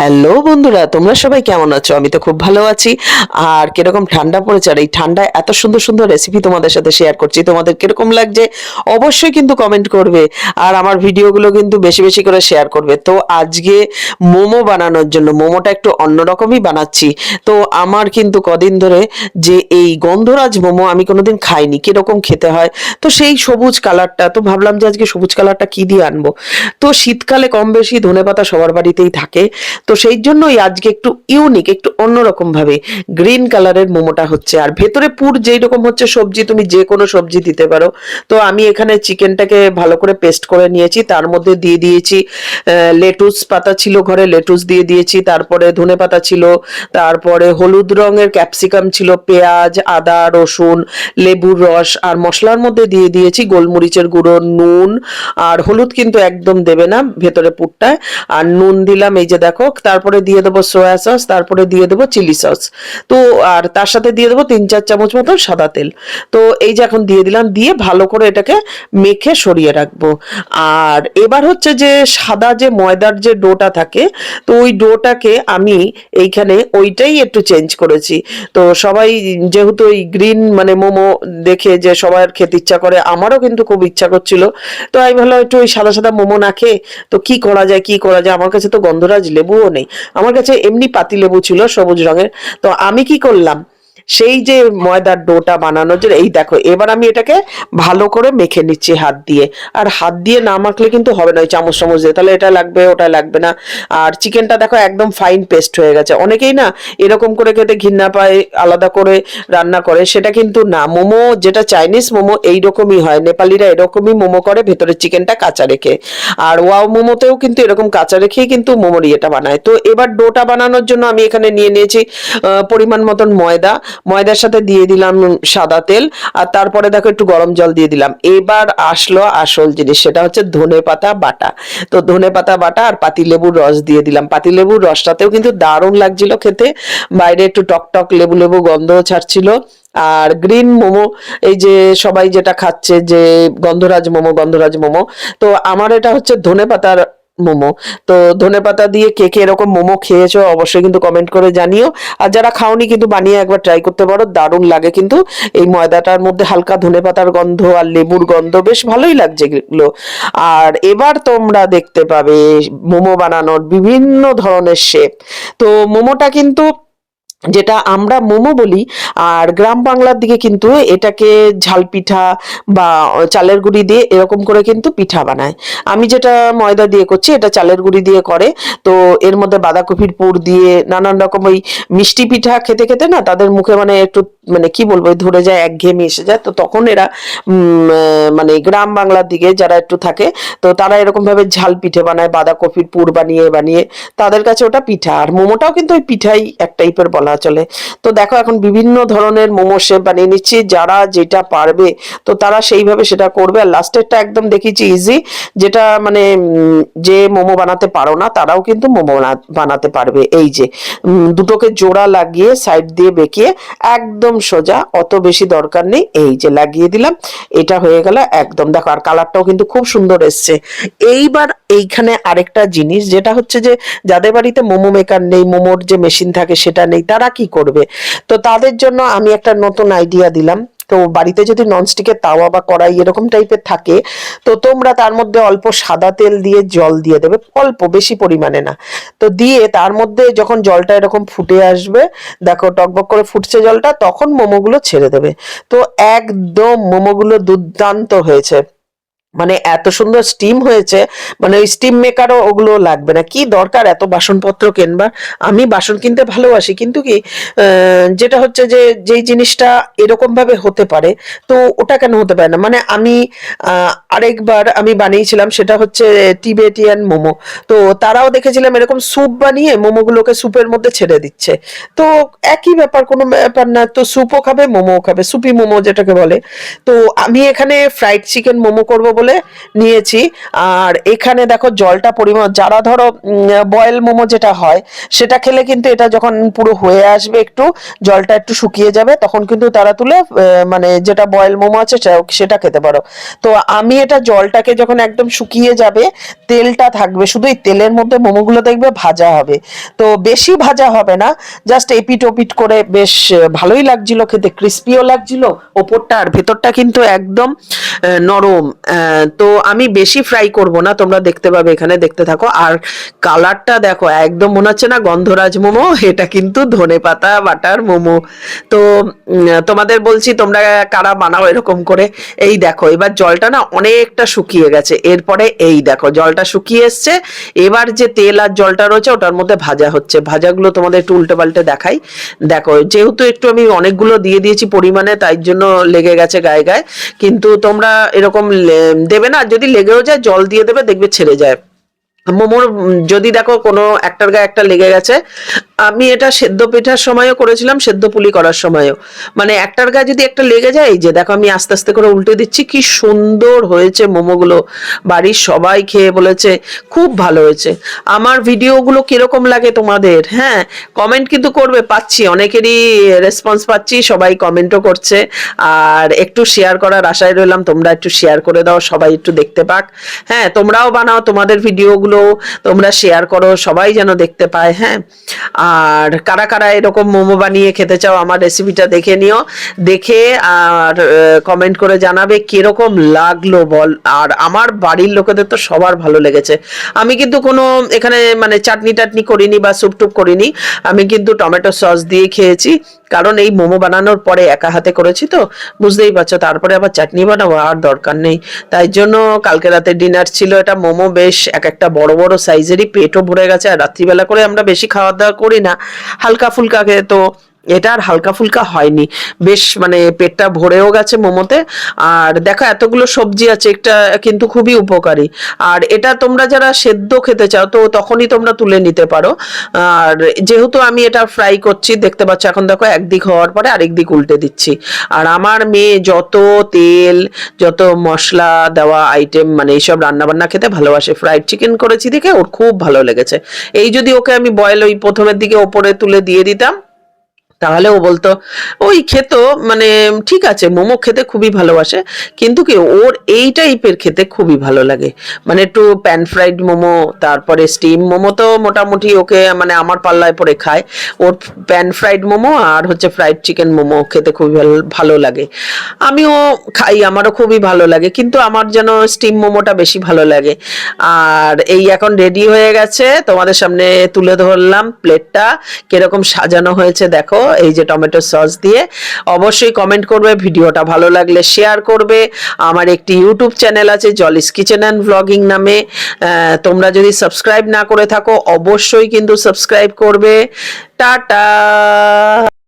Hello বন্ধুরা, তোমরা সবাই কেমন আছো? আমি তো খুব ভালো আছি। আর কীরকম ঠান্ডা পড়েছে? আর এই ঠান্ডায় এত সুন্দর সুন্দর রেসিপি তোমাদের সাথে শেয়ার করছি। তোমাদের কীরকম লাগছে? অবশ্যই কিন্তু কমেন্ট করবে। আর আমার ভিডিওগুলো কিন্তু বেশি বেশি করে শেয়ার করবে। তো আজকে মোমো বানানোর জন্য, মোমোটা একটু অন্যরকমই বানাচ্ছি। তো আমার কিন্তু কদিন ধরে যে এই গন্ধরাজ মোমো আমি কোনোদিন খাইনি, কীরকম খেতে হয়? তো সেই সবুজ কালারটা, তো ভাবলাম যে আজকে সবুজ কালারটা কি দিয়ে আনব? তো শীতকালে কম বেশি ধনেপাতা সবার বাড়িতেই থাকে। তো সেই জন্যই আজকে একটু ইউনিক একটু অন্যরকম ভাবে গ্রিন কালারের মোমোটা হচ্ছে। আর ভেতরে পুর যেই রকম হচ্ছে সবজি, তুমি যে কোনো সবজি দিতে পারো। তো আমি এখানে চিকেনটাকে ভালো করে পেস্ট করে নিয়েছি। তার মধ্যে দিয়ে দিয়েছি লেটুস পাতা ছিল ঘরে লেটুস দিয়ে দিয়েছি। তারপরে ধনে পাতা ছিল, তারপরে হলুদ রঙের ক্যাপসিকাম ছিল, পেঁয়াজ, আদা, রসুন, লেবুর রস আর মশলার মধ্যে দিয়ে দিয়েছি গোলমরিচের গুঁড়ো, নুন। আর হলুদ কিন্তু একদম দেবে না ভেতরে পুরটায়। আর নুন দিলাম, এই যে দেখো তারপরে দিয়ে দেবো সয়া সস তারপরে দিয়ে দেবো চিলি সস তো আর তার সাথে দিয়ে দেবো তিন চার চামচ মতো সাদা তেল। তো এই যে এখন দিয়ে দিলাম, দিয়ে ভালো করে এটাকে মেখে সরিয়ে রাখব। আর এবার হচ্ছে যে সাদা যে ময়দার যে ডোটা থাকে, তো ওই ডোটাকে আমি এইখানে ওইটাই একটু চেঞ্জ করেছি। তো সবাই যেহেতু ওই গ্রিন মানে মোমো দেখে যে সবার খেতে ইচ্ছা করে, আমারও কিন্তু খুব ইচ্ছা করছিল। তো আমি ভাবলাম একটু ওই সাদা সাদা মোমো না খেয়ে, তো কি করা যায়, কি করা যায়? আমার কাছে তো গন্ধরাজ লেবুও নেই। আমার কাছে এমনি পাতি লেবু ছিল সবুজ রঙের। তো আমি কি করলাম? সেই যে ময়দার ডোটা বানানোর জন্য, এই দেখো, এবার আমি এটাকে ভালো করে মেখে নিচ্ছি হাত দিয়ে। আর হাত দিয়ে না মাখলে কিন্তু হবে না, ওই চামচ চামচ দিয়ে। তাহলে এটা লাগবে, ওটা লাগবে না। আর চিকেনটা দেখো একদম ফাইন পেস্ট হয়ে গেছে। অনেকেই না এরকম করে খেতে ঘৃণা পায়, আলাদা করে রান্না করে, সেটা কিন্তু না। মোমো, যেটা চাইনিজ মোমো, এইরকমই হয়। নেপালিরা এরকমই মোমো করে, ভেতরে চিকেনটা কাঁচা রেখে। আর ওয়াও মোমোতেও কিন্তু এরকম কাঁচা রেখেই কিন্তু মোমোর ইয়েটা বানায়। তো এবার ডোটা বানানোর জন্য আমি এখানে নিয়ে নিয়েছি পরিমাণ মতন ময়দা। ময়দার সাথে দিয়ে দিলাম সাদা তেল, আর তারপরে দেখো একটু গরম জল দিয়ে দিলাম। এবার আসলো আসল জিনিস, সেটা হচ্ছে ধনে পাতা বাটা। তো ধনে পাতা বাটা আর পাতিলেবুর রস দিয়ে দিলাম। পাতিলেবুর রসটাতেও কিন্তু দারুণ লাগছিল খেতে। বাইরে একটু টক টক লেবু লেবু গন্ধও ছাড়ছিল। আর গ্রিন মোমো, এই যে সবাই যেটা খাচ্ছে যে গন্ধরাজ মোমো গন্ধরাজ মোমো, তো আমার এটা হচ্ছে ধনে পাতার মোমো। তো ধনে পাতা দিয়ে কে কে এরকম মোমো খেয়েছো অবশ্যই কিন্তু কমেন্ট করে জানিও। আর যারা খাওনি কিন্তু বানিয়ে একবার ট্রাই করতে পারো, দারুণ লাগে কিন্তু। এই ময়দাটার মধ্যে হালকা ধনে পাতার গন্ধ আর লেবুর গন্ধ বেশ ভালোই লাগছে এগুলো। আর এবার তোমরা দেখতে পাবে মোমো বানানোর বিভিন্ন ধরনের শেপ তো মোমোটা কিন্তু যেটা আমরা মোমো বলি, আর গ্রাম বাংলার দিকে কিন্তু এটাকে ঝাল পিঠা বা চালের গুঁড়ি দিয়ে এরকম করে কিন্তু পিঠা বানায়। আমি যেটা ময়দা দিয়ে করছি, এটা চালের গুঁড়ি দিয়ে করে। তো এর মধ্যে বাঁধাকপির পুর দিয়ে নানান রকম ওই মিষ্টি পিঠা খেতে খেতে না তাদের মুখে মানে একটু মানে কি বলব ধরে যায়, একঘেয়েমি এসে যায়। তো তখন এরা মানে গ্রাম বাংলার দিকে যারা একটু থাকে, তো তারা এরকম ভাবে ঝাল পিঠে বানায়, বাঁধাকপির পুর বানিয়ে বানিয়ে তাদের কাছে ওটা পিঠা। আর মোমোটাও কিন্তু ওই পিঠাই এক টাইপের বলা চলে। তো দেখো এখন বিভিন্ন ধরনের মোমো শেপ বানিয়ে নিচ্ছি, যারা যেটা পারবে, তো তারা সেইভাবে সেটা করবে। আর লাস্টেরটা একদম দেখিয়েছি ইজি যেটা মানে যে মোমো বানাতে পারো না, তারাও কিন্তু মোমো বানাতে পারবে। এই যে দুটোকে জোড়া লাগিয়ে সাইড দিয়ে বেঁকিয়ে একদম সোজা, অত বেশি দরকার নেই। এই যে লাগিয়ে দিলাম, এটা হয়ে গেল একদম। দেখো, আর কালারটাও কিন্তু খুব সুন্দর এসছে। এইবার এইখানে আরেকটা জিনিস, যেটা হচ্ছে যে, যাদের বাড়িতে মোমো মেকার নেই, মোমোর যে মেশিন থাকে, সেটা নেই, তারা কি করবে? তো তাদের জন্য আমি একটা নতুন আইডিয়া দিলাম। তো বাড়িতে যদি ননস্টিকের তাওয়া বা কড়াই এরকম টাইপের থাকে, তো তোমরা তার মধ্যে অল্প সাদা তেল দিয়ে জল দিয়ে দেবে, অল্প, বেশি পরিমাণে না। তো দিয়ে তার মধ্যে যখন জলটা এরকম ফুটে আসবে, দেখো টকবক করে ফুটছে জলটা, তখন মোমোগুলো ছেড়ে দেবে। তো একদম মোমোগুলো দুর্দান্ত হয়েছে। মানে এত সুন্দর স্টিম হয়েছে মানে ওই স্টিম মেকারও ওগুলো লাগবে না। কি দরকার এত বাসনপত্র কেনবার? আমি বাসন কিনতে ভালোবাসি, কিন্তু কি যেটা হচ্ছে যে, যেই জিনিসটা এরকম ভাবে হতে পারে, তো ওটা কেন হতে পারে না? মানে আমি আরেকবার আমি বানিয়েছিলাম, সেটা হচ্ছে টিবেটিয়ান মোমো। তো তারাও দেখেছিলাম এরকম স্যুপ বানিয়ে মোমোগুলোকে স্যুপের মধ্যে ছেড়ে দিচ্ছে। তো একই ব্যাপার, কোনো ব্যাপার না, তো স্যুপও খাবে, মোমোও খাবে সুপি মোমো যেটাকে বলে। তো আমি এখানে ফ্রাইড চিকেন মোমো করব বলে নিয়েছি। আর এখানে দেখো জলটা পরিমাণ, যারা ধরো বয়েল মোমো যেটা হয়, সেটা খেলে কিন্তু এটা যখন পুরো হয়ে আসবে একটু, জলটা একটু শুকিয়ে যাবে, তখন কিন্তু তারা তুলে মানে যেটা বয়েল মোমো আছে সেটা- খেতে পারো। তো আমি এটা জলটাকে যখন একদম শুকিয়ে যাবে, তেলটা থাকবে, শুধু এই তেলের মধ্যে মোমোগুলো দেখবে ভাজা হবে। তো বেশি ভাজা হবে না জাস্ট এপিট ওপিট করে বেশ ভালোই লাগছিল, খেতে ক্রিস্পিও লাগছিল, ওপরটা আর ভেতরটা কিন্তু একদম নরম তো আমি বেশি ফ্রাই করব না, তোমরা দেখতে পাবে এখানে, দেখতে থাকো। আর কালারটা দেখো, একদম মনে হচ্ছে না গন্ধরাজ মোমো, এটা কিন্তু ধনে পাতা, বাটার মোমো। তো তোমাদের বলছি, তোমরা কারা বানাও এরকম করে। এই দেখো, এবার জলটা না অনেকটা শুকিয়ে গেছে। এরপরে এই দেখো, জলটা শুকিয়ে এসছে। এবার যে তেল আর জলটা রয়েছে, ওটার মধ্যে ভাজা হচ্ছে। ভাজাগুলো তোমাদের একটু উল্টে পাল্টে দেখাই। দেখো, যেহেতু একটু আমি অনেকগুলো দিয়ে দিয়েছি পরিমাণে, তাই জন্য লেগে গেছে গায়ে গায়ে। কিন্তু তোমরা এরকম দেবে না যদি লেগেও যায়, জল দিয়ে দেবে, দেখবে ছেড়ে যায়। মোমোর যদি দেখো কোনো, একটার গায়ে একটা লেগে গেছে আমি এটা সেদ্ধ পিঠার সময়ও করেছিলাম, সেদ্ধ পুলি করার সময়ও। মানে একটার গায়ে যদি একটা লেগে যায়, যে দেখো আমি আস্তে আস্তে করে উল্টে দিচ্ছি, কি সুন্দর হয়েছে মোমোগুলো। বাড়ির সবাই খেয়ে বলেছে, খুব ভালো হয়েছে। আমার ভিডিওগুলো কীরকম লাগে তোমাদের? হ্যাঁ কমেন্ট কিন্তু করবে, পাচ্ছি। অনেকেরই রেসপন্স পাচ্ছি, সবাই কমেন্টও করছে। আর একটু শেয়ার করার আশায় রইলাম, তোমরা একটু শেয়ার করে দাও, সবাই একটু দেখতে পাক। হ্যাঁ তোমরাও বানাও তোমাদের ভিডিওগুলো, তোমরা শেয়ার করো, সবাই যেন দেখতে পায়। হ্যাঁ আর কারা কারা এরকম মোমো বানিয়ে খেতে চাও আমার রেসিপিটা দেখে নিও। দেখে আর কমেন্ট করে জানাবে কীরকম লাগল বল। আর আমার বাড়ির লোকেদের তো সবার ভালো লেগেছে। আমি কিন্তু কোনো এখানে মানে চাটনি টাটনি করিনি বা স্যুপ টুপ করিনি। আমি কিন্তু টমেটো সস দিয়ে খেয়েছি। কারণ এই মোমো বানানোর পরে একা হাতে করেছি তো, বুঝতেই পারছ। তারপরে আবার চাটনি বানাবো, আর দরকার নেই। তাই জন্য কালকে রাতে ডিনার ছিল, এটা মোমো বেশ এক একটা বড় বড় সাইজেরই পেটও ভরে গেছে। আর রাত্রিবেলা করে আমরা বেশি খাওয়া দাওয়া করি না হালকা ফুলকাকে তো এটা আর হালকা ফুলকা হয়নি। বেশ মানে পেটটা ভরেও গেছে মোমোতে। আর দেখো এতগুলো সবজি আছে, একটা কিন্তু খুবই উপকারী। আর এটা তোমরা যারা সেদ্ধ খেতে চাও, তো তখনই তোমরা তুলে নিতে পারো। আর যেহেতু আমি এটা ফ্রাই করছি, দেখতে পাচ্ছ এখন দেখো একদিক হওয়ার পরে আরেক দিক উল্টে দিচ্ছি। আর আমার মেয়ে যত তেল, যত মশলা দেওয়া আইটেম মানে এইসব রান্না বান্না খেতে ভালোবাসে। ফ্রাইড চিকেন করেছি দেখে ওর খুব ভালো লেগেছে। এই যদি ওকে আমি বয়েল ওই প্রথমের দিকে ওপরে তুলে দিয়ে দিতাম তাহলে ও বলতো, ওই খেত মানে ঠিক আছে, মোমো খেতে খুবই ভালোবাসে, কিন্তু কি ওর এই টাইপের খেতে খুবই ভালো লাগে। মানে একটু প্যান ফ্রাইড মোমো, তারপরে স্টিম মোমো তো মোটামুটি ওকে মানে আমার পাল্লায় পরে খায়। ওর প্যান ফ্রাইড মোমো আর হচ্ছে ফ্রাইড চিকেন মোমো খেতে খুবই ভালো- লাগে। আমিও খাই, আমারও খুবই ভালো লাগে, কিন্তু আমার যেন স্টিম মোমোটা বেশি ভালো লাগে। আর এই এখন রেডি হয়ে গেছে, তোমাদের সামনে তুলে ধরলাম প্লেটটা কীরকম সাজানো হয়েছে দেখো। এই যে টমেটো সস দিয়ে অবশ্যই কমেন্ট করবে, ভিডিওটা ভালো লাগলে শেয়ার করবে। আমার একটি ইউটিউব চ্যানেল আছে জলিস কিচেন অ্যান্ড ব্লগিং নামে। তোমরা যদি সাবস্ক্রাইব না করে থাকো, অবশ্যই কিন্তু সাবস্ক্রাইব করবে। টাটা!